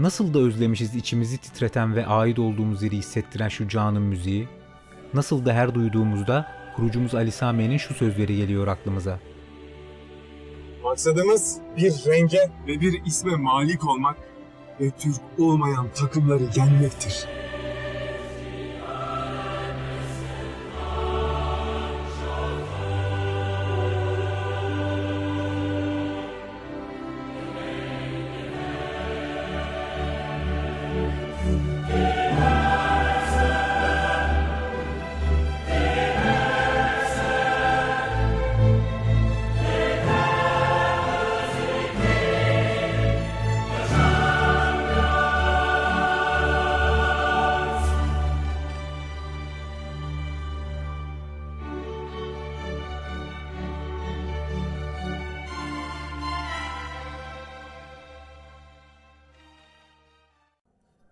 Nasıl da özlemişiz içimizi titreten ve ait olduğumuz yeri hissettiren şu canın müziği. Nasıl da her duyduğumuzda kurucumuz Ali Sami'nin şu sözleri geliyor aklımıza. Maksadımız bir renge ve bir isme malik olmak ve Türk olmayan takımları yenmektir.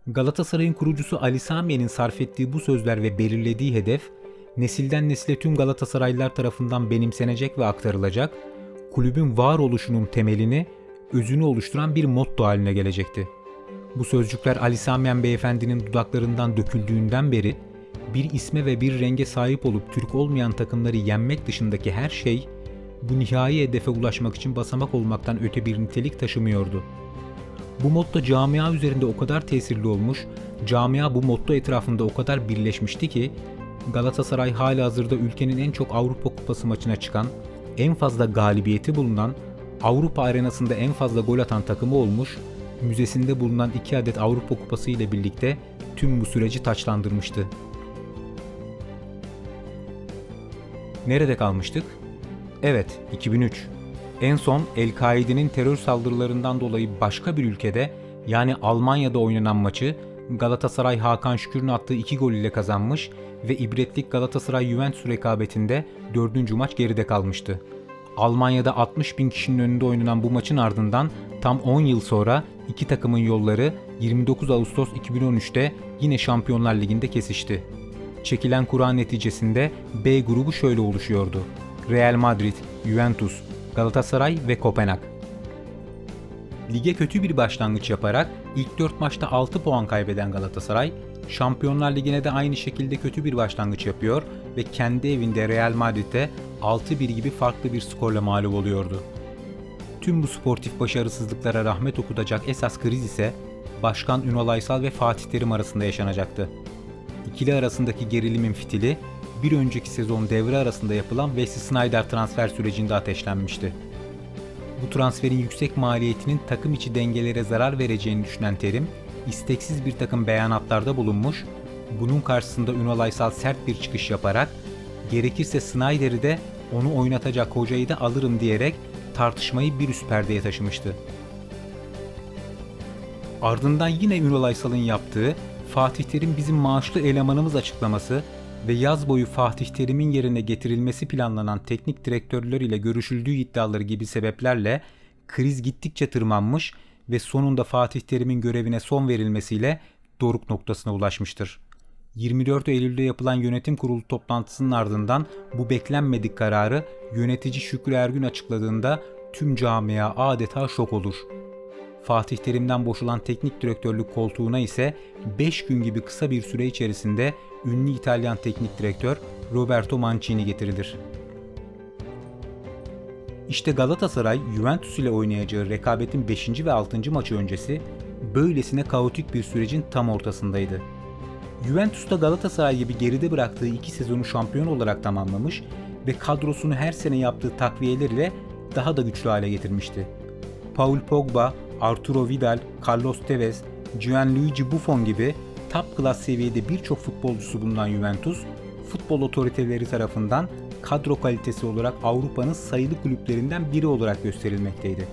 Galatasaray'ın kurucusu Ali Sami'nin sarf ettiği bu sözler ve belirlediği hedef, nesilden nesile tüm Galatasaraylılar tarafından benimsenecek ve aktarılacak, kulübün varoluşunun temelini, özünü oluşturan bir motto haline gelecekti. Bu sözcükler Ali Samiyen beyefendinin dudaklarından döküldüğünden beri, bir isme ve bir renge sahip olup Türk olmayan takımları yenmek dışındaki her şey, bu nihai hedefe ulaşmak için basamak olmaktan öte bir nitelik taşımıyordu. Bu motto camia üzerinde o kadar tesirli olmuş, camia bu motto etrafında o kadar birleşmişti ki Galatasaray hala hazırda ülkenin en çok Avrupa Kupası maçına çıkan, en fazla galibiyeti bulunan, Avrupa arenasında en fazla gol atan takımı olmuş, müzesinde bulunan iki adet Avrupa Kupası ile birlikte tüm bu süreci taçlandırmıştı. Nerede kalmıştık? Evet, 2003. En son El-Kaide'nin terör saldırılarından dolayı başka bir ülkede yani Almanya'da oynanan maçı Galatasaray Hakan Şükür'ün attığı iki gol ile kazanmış ve ibretlik Galatasaray Juventus rekabetinde dördüncü maç geride kalmıştı. Almanya'da 60 bin kişinin önünde oynanan bu maçın ardından tam 10 yıl sonra iki takımın yolları 29 Ağustos 2013'te yine Şampiyonlar Ligi'nde kesişti. Çekilen kura neticesinde B grubu şöyle oluşuyordu. Real Madrid, Juventus, Galatasaray ve Kopenhag. Lige kötü bir başlangıç yaparak ilk 4 maçta 6 puan kaybeden Galatasaray, Şampiyonlar Ligi'ne de aynı şekilde kötü bir başlangıç yapıyor ve kendi evinde Real Madrid'e 6-1 gibi farklı bir skorla mağlup oluyordu. Tüm bu sportif başarısızlıklara rahmet okutacak esas kriz ise Başkan Ünal Aysal ve Fatih Terim arasında yaşanacaktı. İkili arasındaki gerilimin fitili bir önceki sezon devre arasında yapılan Wesley Sneijder transfer sürecinde ateşlenmişti. Bu transferin yüksek maliyetinin takım içi dengelere zarar vereceğini düşünen Terim, isteksiz bir takım beyanatlarda bulunmuş, bunun karşısında Ünal Aysal sert bir çıkış yaparak, gerekirse Snyder'i de onu oynatacak hocayı da alırım diyerek tartışmayı bir üst perdeye taşımıştı. Ardından yine Ünal Aysal'ın yaptığı Fatih Terim bizim maaşlı elemanımız açıklaması ve yaz boyu Fatih Terim'in yerine getirilmesi planlanan teknik direktörler ile görüşüldüğü iddiaları gibi sebeplerle kriz gittikçe tırmanmış ve sonunda Fatih Terim'in görevine son verilmesiyle doruk noktasına ulaşmıştır. 24 Eylül'de yapılan yönetim kurulu toplantısının ardından bu beklenmedik kararı yönetici Şükrü Ergün açıkladığında tüm camia adeta şok olur. Fatih Terim'den boşulan teknik direktörlük koltuğuna ise 5 gün gibi kısa bir süre içerisinde ünlü İtalyan teknik direktör Roberto Mancini getirilir. İşte Galatasaray Juventus ile oynayacağı rekabetin 5. ve 6. maçı öncesi böylesine kaotik bir sürecin tam ortasındaydı. Juventus da Galatasaray gibi geride bıraktığı iki sezonu şampiyon olarak tamamlamış ve kadrosunu her sene yaptığı takviyeler ile daha da güçlü hale getirmişti. Paul Pogba, Arturo Vidal, Carlos Tevez, Gianluigi Buffon gibi top class seviyede birçok futbolcusu bulunan Juventus, futbol otoriteleri tarafından kadro kalitesi olarak Avrupa'nın sayılı kulüplerinden biri olarak gösterilmekteydi.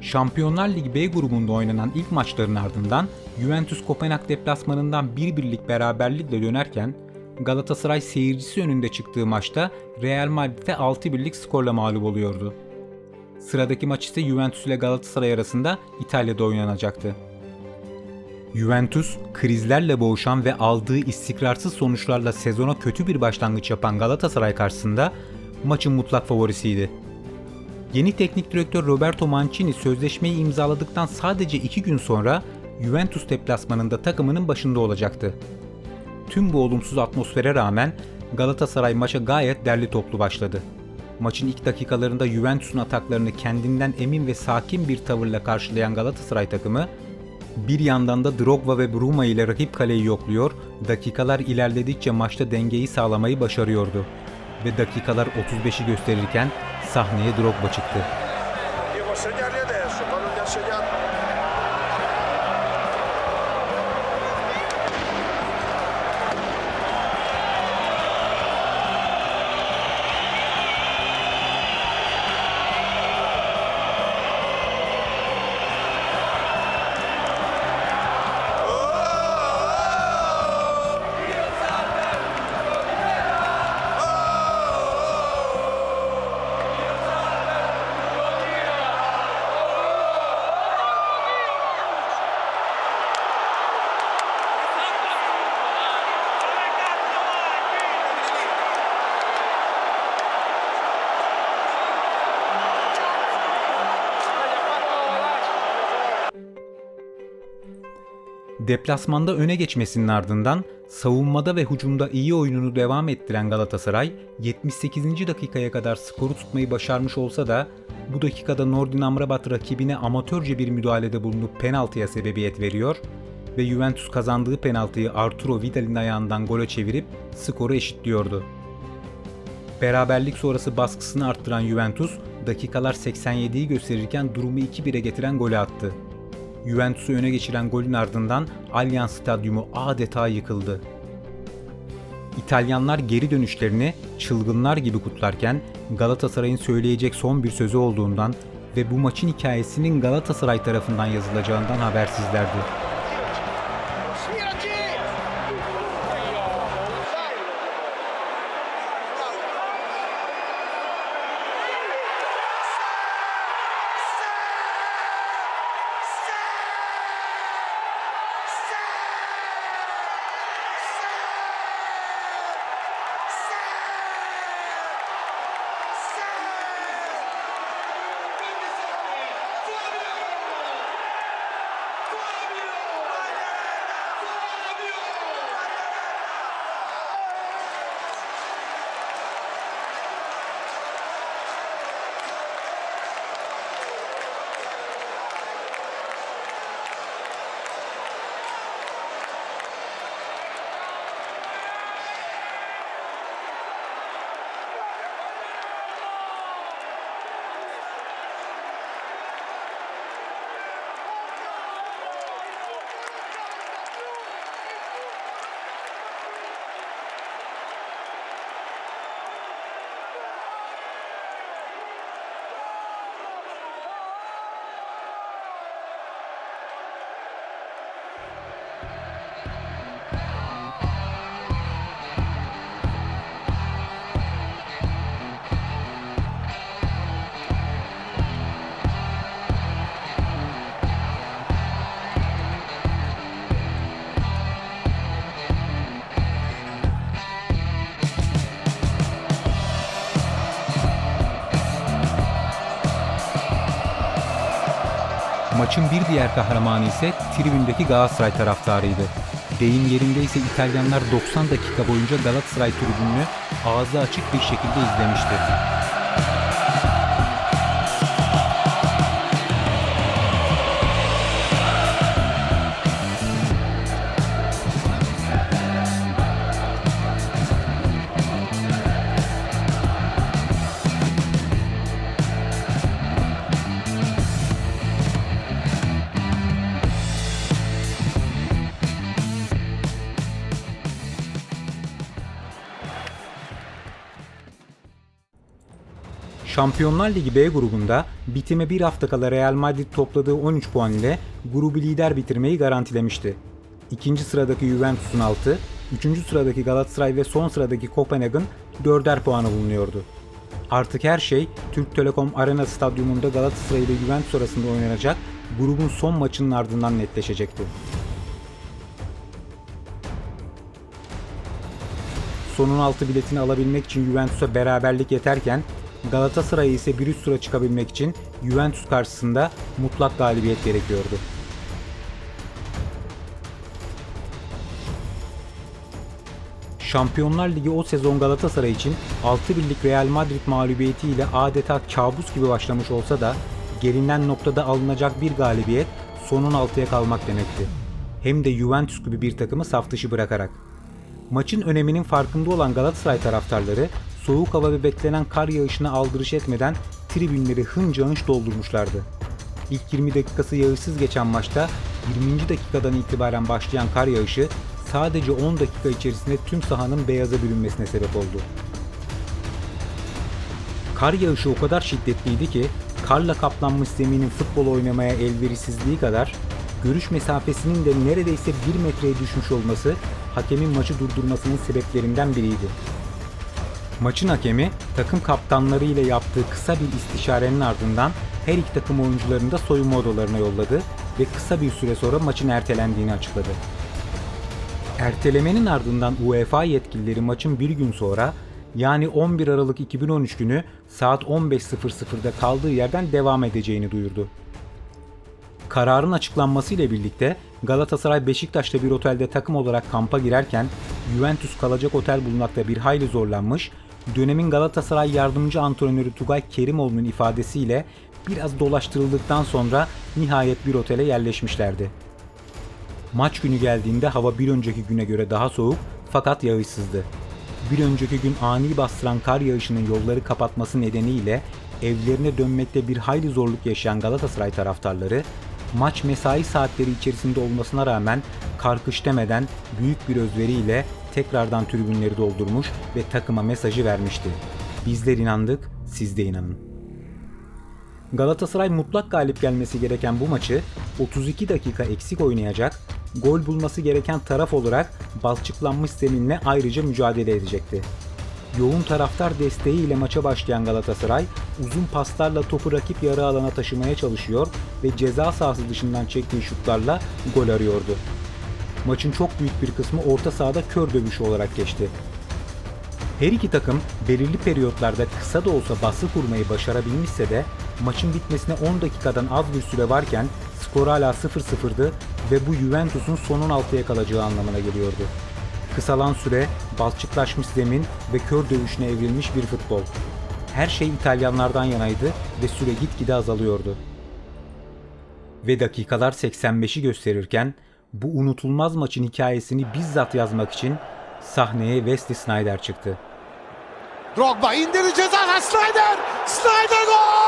Şampiyonlar Ligi B grubunda oynanan ilk maçların ardından Juventus Kopenhag deplasmanından bir birlik beraberlikle dönerken Galatasaray seyircisi önünde çıktığı maçta Real Madrid'e 6 birlik skorla mağlup oluyordu. Sıradaki maç ise Juventus ile Galatasaray arasında İtalya'da oynanacaktı. Juventus, krizlerle boğuşan ve aldığı istikrarsız sonuçlarla sezona kötü bir başlangıç yapan Galatasaray karşısında maçın mutlak favorisiydi. Yeni teknik direktör Roberto Mancini sözleşmeyi imzaladıktan sadece 2 gün sonra Juventus deplasmanında takımının başında olacaktı. Tüm bu olumsuz atmosfere rağmen Galatasaray maça gayet derli toplu başladı. Maçın ilk dakikalarında Juventus'un ataklarını kendinden emin ve sakin bir tavırla karşılayan Galatasaray takımı bir yandan da Drogba ve Bruma ile rakip kaleyi yokluyor, dakikalar ilerledikçe maçta dengeyi sağlamayı başarıyordu. Ve dakikalar 35'i gösterirken sahneye Drogba çıktı. Deplasmanda öne geçmesinin ardından savunmada ve hücumda iyi oyununu devam ettiren Galatasaray 78. dakikaya kadar skoru tutmayı başarmış olsa da bu dakikada Nordin Amrabat rakibine amatörce bir müdahalede bulunup penaltıya sebebiyet veriyor ve Juventus kazandığı penaltıyı Arturo Vidal'in ayağından gole çevirip skoru eşitliyordu. Beraberlik sonrası baskısını arttıran Juventus dakikalar 87'yi gösterirken durumu 2-1'e getiren golü attı. Juventus'u öne geçiren golün ardından Allianz Stadyumu adeta yıkıldı. İtalyanlar geri dönüşlerini çılgınlar gibi kutlarken Galatasaray'ın söyleyecek son bir sözü olduğundan ve bu maçın hikayesinin Galatasaray tarafından yazılacağından habersizlerdi. Maçın bir diğer kahramanı ise tribündeki Galatasaray taraftarıydı. Deyim yerinde ise İtalyanlar 90 dakika boyunca Galatasaray tribününü ağzı açık bir şekilde izlemişti. Şampiyonlar Ligi B grubunda bitime bir hafta kala Real Madrid topladığı 13 puan ile grubu lider bitirmeyi garantilemişti. İkinci sıradaki Juventus'un 6, üçüncü sıradaki Galatasaray ve son sıradaki Kopenhag'ın 4'er puanı bulunuyordu. Artık her şey Türk Telekom Arena Stadyumunda Galatasaray ile Juventus arasında oynanacak grubun son maçının ardından netleşecekti. Sonun altı biletini alabilmek için Juventus'a beraberlik yeterken Galatasaray'a ise bir üst tura çıkabilmek için Juventus karşısında mutlak galibiyet gerekiyordu. Şampiyonlar Ligi o sezon Galatasaray için 6 birlik Real Madrid mağlubiyetiyle adeta kabus gibi başlamış olsa da gelinen noktada alınacak bir galibiyet sonun altıya kalmak demekti. Hem de Juventus gibi bir takımı saf dışı bırakarak. Maçın öneminin farkında olan Galatasaray taraftarları soğuk hava ve beklenen kar yağışına aldırış etmeden tribünleri hınca hınç doldurmuşlardı. İlk 20 dakikası yağışsız geçen maçta 20. dakikadan itibaren başlayan kar yağışı sadece 10 dakika içerisinde tüm sahanın beyaza bürünmesine sebep oldu. Kar yağışı o kadar şiddetliydi ki karla kaplanmış zeminin futbol oynamaya elverişsizliği kadar görüş mesafesinin de neredeyse 1 metreye düşmüş olması hakemin maçı durdurmasının sebeplerinden biriydi. Maçın hakemi takım kaptanları ile yaptığı kısa bir istişarenin ardından her iki takım oyuncularını da soyunma odalarına yolladı ve kısa bir süre sonra maçın ertelendiğini açıkladı. Ertelemenin ardından UEFA yetkilileri maçın bir gün sonra yani 11 Aralık 2013 günü saat 15.00'da kaldığı yerden devam edeceğini duyurdu. Kararın açıklanmasıyla birlikte Galatasaray Beşiktaş'ta bir otelde takım olarak kampa girerken Juventus kalacak otel bulmakta bir hayli zorlanmış, dönemin Galatasaray yardımcı antrenörü Tugay Kerimoğlu'nun ifadesiyle biraz dolaştırıldıktan sonra nihayet bir otele yerleşmişlerdi. Maç günü geldiğinde hava bir önceki güne göre daha soğuk fakat yağışsızdı. Bir önceki gün ani bastıran kar yağışının yolları kapatması nedeniyle evlerine dönmekte bir hayli zorluk yaşayan Galatasaray taraftarları maç mesai saatleri içerisinde olmasına rağmen karkış demeden büyük bir özveriyle tekrardan tribünleri doldurmuş ve takıma mesajı vermişti. Bizler inandık, siz de inanın. Galatasaray mutlak galip gelmesi gereken bu maçı 32 dakika eksik oynayacak, gol bulması gereken taraf olarak balçıklanmış zeminle ayrıca mücadele edecekti. Yoğun taraftar desteğiyle maça başlayan Galatasaray uzun paslarla topu rakip yarı alana taşımaya çalışıyor ve ceza sahası dışından çektiği şutlarla gol arıyordu. Maçın çok büyük bir kısmı orta sahada kör dövüşü olarak geçti. Her iki takım belirli periyotlarda kısa da olsa baskı kurmayı başarabilmişse de maçın bitmesine 10 dakikadan az bir süre varken skor hala 0-0'dı ve bu Juventus'un son 16'ya kalacağı anlamına geliyordu. Kısalan süre, balçıklaşmış zemin ve kör dövüşüne evrilmiş bir futbol. Her şey İtalyanlardan yanaydı ve süre gitgide azalıyordu. Ve dakikalar 85'i gösterirken bu unutulmaz maçın hikayesini bizzat yazmak için sahneye Wesley Sneijder çıktı. Drogba indirdi ceza sahasına Snyder! Snyder gol!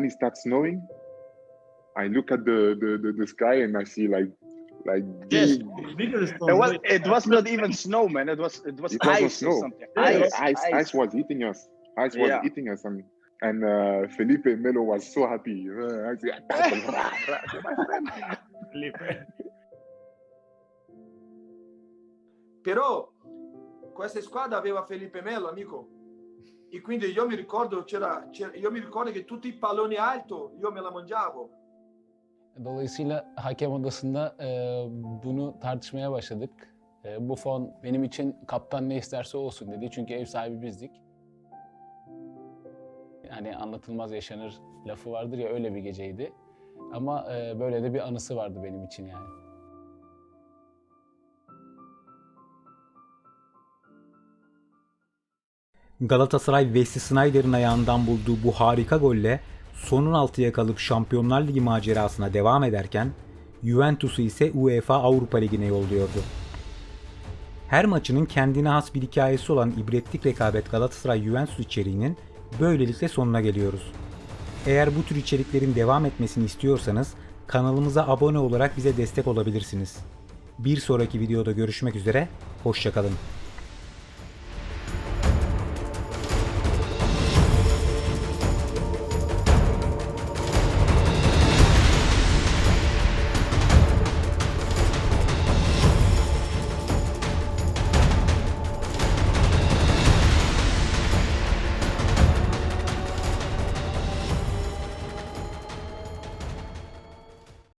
When it starts snowing, I look at the, the, the, the sky and I see like like Yes, big, bigger It was it was not even snow, man. It was it was It wasn't ice snow. or something. Yeah, Ice, ice, ice, was eating us. Ice was Yeah. eating us, and and uh, Felipe Melo was so happy. Uh, I said, my friend. Però questa squadra aveva Felipe Melo, amico. E quindi io mi ricordo, c'era, io mi ricordo che tutti i palloni alto io me la mangiavo. Dolayısıyla hakem odasında e, bunu tartışmaya başladık. E, Buffon benim için kaptan ne isterse olsun dedi. Çünkü ev sahibi bizdik. Yani anlatılmaz yaşanır lafı vardır ya öyle bir geceydi. Ama e, böyle de bir anısı vardı benim için yani. Galatasaray Wesley Sneijder'in ayağından bulduğu bu harika golle sonun altıya kalıp Şampiyonlar Ligi macerasına devam ederken Juventus'u ise UEFA Avrupa Ligi'ne yolluyordu. Her maçının kendine has bir hikayesi olan ibretlik rekabet Galatasaray Juventus içeriğinin böylelikle sonuna geliyoruz. Eğer bu tür içeriklerin devam etmesini istiyorsanız kanalımıza abone olarak bize destek olabilirsiniz. Bir sonraki videoda görüşmek üzere, hoşçakalın.